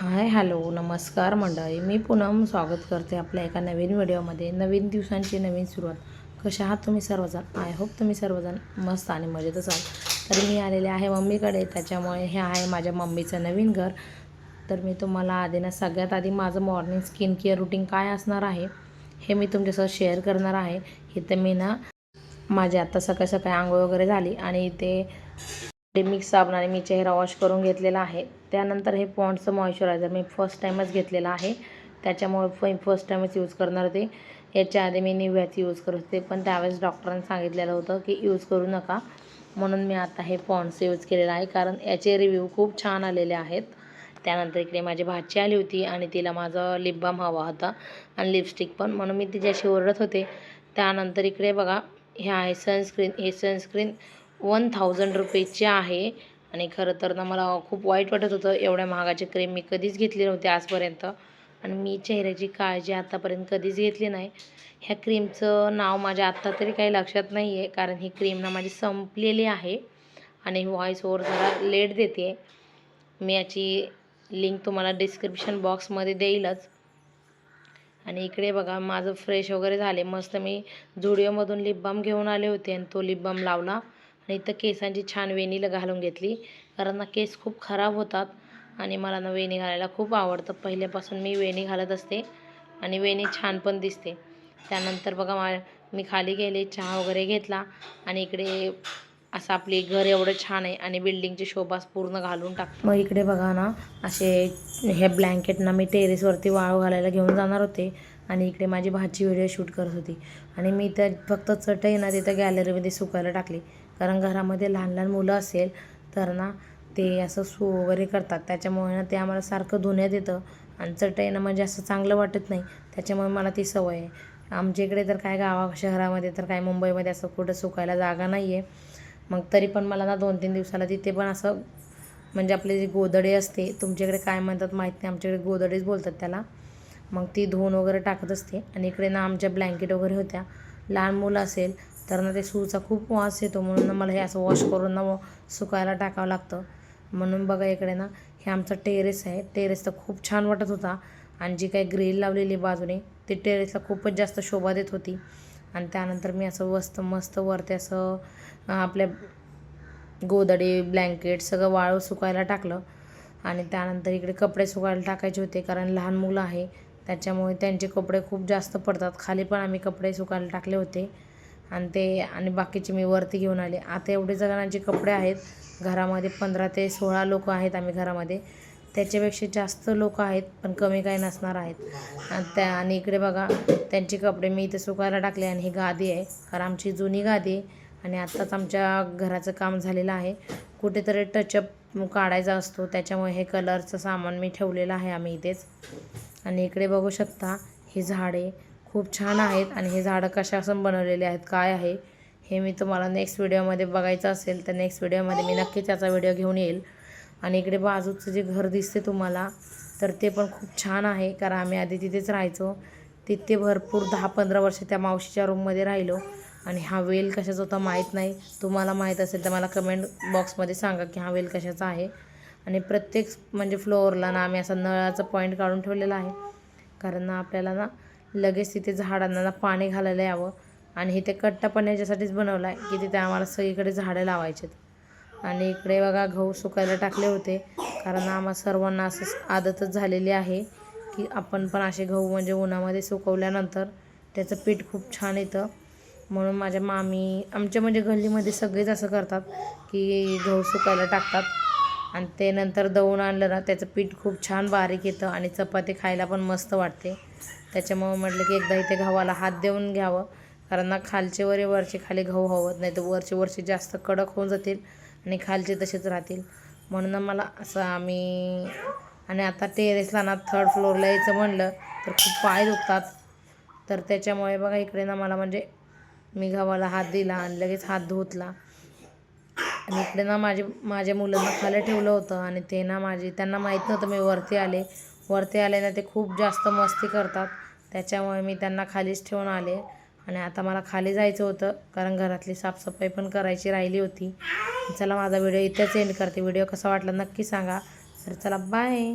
Hi hello नमस्कार मंडळी. मी पूनम स्वागत करते आपल्या एका नवीन व्हिडिओमध्ये. नवीन दिवसांची नवीन सुरुवात. कशा आहात तुम्ही सर्वजण? आय होप तुम्ही सर्वजण मस्त आणि मजेत असाल. तर मी आलेले आहे मम्मीकडे. त्याच्यामुळे हे आहे माझ्या मम्मीचं नवीन घर. तर मी तुम्हाला आधी ना सगळ्यात आधी माझं मॉर्निंग स्किन केअर रुटीन काय असणार आहे हे मी तुमच्यासोबत शेअर करणार आहे. इथं मी ना माझी आत्ता सकाळी सकाळी आंघोळ वगैरे झाली आणि इथे डेमिक साबणाने मी चेहरा वॉश करून घेतलेला आहे. त्यानंतर हे पॉन्डचं मॉइश्चरायझर मी फर्स्ट टाईमच घेतलेलं आहे. त्याच्यामुळे फ फर्स्ट टाईमच यूज करणार होते. याच्या आधी मी निव्याचं यूज करत होते. पण त्यावेळेस डॉक्टरांनी सांगितलेलं होतं की यूज करू नका. म्हणून मी आता हे पॉन्डचं यूज केलेलं आहे. कारण याचे रिव्ह्यू खूप छान आलेले आहेत. त्यानंतर इकडे माझी भाची आली होती आणि तिला माझं लिप बाम हवा होता. आणि लिपस्टिक पण. म्हणून मी तिच्याशी ओरडत होते. त्यानंतर इकडे बघा हे आहे सनस्क्रीन हे सनस्क्रीन वन थाउजंड रुपीजचे आहे. आणि खरं तर ना मला खूप वाईट वाटत होतं. एवढ्या महागाची क्रीम मी कधीच घेतली नव्हती आजपर्यंत. आणि मी चेहऱ्याची काळजी आत्तापर्यंत कधीच घेतली नाही. ह्या क्रीमचं नाव माझ्या आत्ता तरी काही लक्षात नाही आहे कारण ही क्रीम ना माझी संपलेली आहे. आणि व्हॉईस ओवर जरा लेट देते. मी याची लिंक तुम्हाला डिस्क्रिप्शन बॉक्समध्ये देईलच. आणि इकडे बघा माझं फ्रेश वगैरे झाले. मस्त मी झुडिओमधून लिप बाम घेऊन आले होते. आणि तो लिप बाम लावला. आणि इथं केसांची छान वेणीला घालून घेतली. कारण ना केस खूप खराब होतात आणि मला ना वेणी घालायला खूप आवडतं. पहिल्यापासून मी वेणी घालत असते आणि वेणी छान पण दिसते. त्यानंतर बघा मा मी खाली गेले चहा वगैरे घेतला आणि इकडे असं आपली घर एवढं छान आहे आणि बिल्डिंगची शोभास पूर्ण घालून टाक मग इकडे बघा ना असे हे ब्लँकेट ना मी टेरेसवरती वाळू घालायला घेऊन जाणार होते आणि इकडे माझी भाची व्हिडिओ शूट करत होती. आणि मी त्या फक्त चटई ना तिथं गॅलरीमध्ये सुकायला टाकली. कारण घरामध्ये लहान लहान मुलं असेल तर ना ते असं सू वगैरे करतात. त्याच्यामुळे ना ते आम्हाला सारखं धुण्यात येतं. आणि चटईनं म्हणजे असं चांगलं वाटत नाही. त्याच्यामुळे मला ती सवय आहे. आमच्या इकडे तर काय गावा शहरामध्ये तर काय मुंबईमध्ये असं कुठं सुकायला जागा नाही आहे मग तरी पण मला ना दोन तीन दिवसाला तिथे पण असं म्हणजे आपले जे गोदडे असते तुमच्याकडे काय म्हणतात माहीत नाही. आमच्याकडे गोदडेच बोलतात त्याला. मग ती धुवून वगैरे टाकत असते. आणि इकडे ना आमच्या ब्लँकेट वगैरे होत्या. लहान मुलं असेल तर ना ते सूचा खूप वास येतो म्हणून ना मला हे असं वॉश करून ना सुकायला टाकावं लागतं. म्हणून बघा इकडे ना हे आमचं टेरेस आहे. टेरेस तर खूप छान वाटत होता. आणि जी काही ग्रिल लावलेली बाजूने ती टेरेसला खूपच जास्त शोभा देत होती. आणि त्यानंतर मी असं मस्त मस्त वरती असं आपल्या गोदडे ब्लँकेट सगळं वाळू सुकायला टाकलं. आणि त्यानंतर इकडे कपडे सुकायला टाकायचे होते कारण लहान मुलं आहे. त्याच्यामुळे त्यांचे कपडे खूप जास्त पडतात. खाली पण आम्ही कपडे सुकायला टाकले होते. आणि ते आणि बाकीचे मी वरती घेऊन आले. आता एवढे जणांचे कपडे आहेत. घरामध्ये पंधरा ते सोळा लोक आहेत आम्ही घरामध्ये. त्याच्यापेक्षा जास्त लोक आहेत पण कमी काही नसणार आहेत. आणि त्या आणि इकडे बघा त्यांचे कपडे मी इथे सुकायला टाकले आणि ही गादी आहे. कारण आमची जुनी गादी आहे आणि आत्ताच आमच्या घराचं काम झालेलं आहे. कुठेतरी टचअप काढायचा असतो. त्याच्यामुळे हे कलरचं सामान मी ठेवलेलं आहे आम्ही इथेच. आणि इकडे बघू शकता हे झाडे खूप छान आहेत आणि हे झाडं कशापासून बनवलेले आहेत काय आहे हे मी तुम्हाला नेक्स्ट व्हिडिओमध्ये बघायचं असेल तर नेक्स्ट व्हिडिओमध्ये मी नक्की त्याचा व्हिडिओ घेऊन येईल. आणि इकडे बाजूचं जे घर दिसते तुम्हाला तर ते पण खूप छान आहे कारण आम्ही आधी तिथेच राहायचो. तिथे भरपूर दहा पंधरा वर्ष त्या मावशीच्या रूममध्ये राहिलो. आणि हा वेल कशाचा होता माहीत नाही. तुम्हाला माहीत असेल तर मला कमेंट बॉक्समध्ये सांगा की हा वेल कशाचा आहे. आणि प्रत्येक म्हणजे फ्लोअरला ना आम्ही असं नळाचा पॉईंट काढून ठेवलेला आहे. कारण ना आपल्याला ना लगेच तिथे झाडांना पाणी घालायला यावं. आणि इथे कट्टा पण याच्यासाठीच बनवला आहे की तिथे आम्हाला सगळीकडे झाडं लावायचेत. आणि इकडे बघा गहू सुकायला टाकले होते. कारण आम्हा सर्वांना असं आदतच झालेली आहे की आपण पण असे गहू म्हणजे उन्हामध्ये सुकवल्यानंतर त्याचं पीठ खूप छान येतं. म्हणून माझ्या मामी आमच्या म्हणजे गल्लीमध्ये सगळेच असं करतात की गहू सुकायला टाकतात. आणि ते नंतर दळून आणलं ना त्याचं पीठ खूप छान बारीक येतं आणि चपाती खायला पण मस्त वाटते. त्याच्यामुळं म्हटलं की एकदा इथे गव्हाला हात देऊन घ्यावं कारण ना खालचे वरे वरचे खाली गहू हवत नाही तर वरचे वरचे जास्त कडक होऊन जातील आणि खालचे तसेच राहतील. म्हणून मला असं आम्ही आणि आता टेरेसला ना थर्ड फ्लोअरला यायचं म्हणलं तर खूप पाय दुखतात. तर त्याच्यामुळे बघा इकडे ना मला म्हणजे मी गव्हाला हात दिला आणि लगेच हात धुतला. आणि इकडे ना माझे माझ्या मुलांना खाली ठेवलं होतं आणि ते ना माझे त्यांना माहीत नव्हतं मी वरती आले. वरती आले ना ते खूप जास्त मस्ती करतात. त्याच्यामुळे मी त्यांना खालीच ठेवून आले. आणि आता मला खाली जायचं होतं कारण घरातली साफसफाई पण करायची राहिली होती. चला माझा व्हिडिओ इथेच एंड करते. व्हिडिओ कसा वाटला नक्की सांगा. तर चला बाय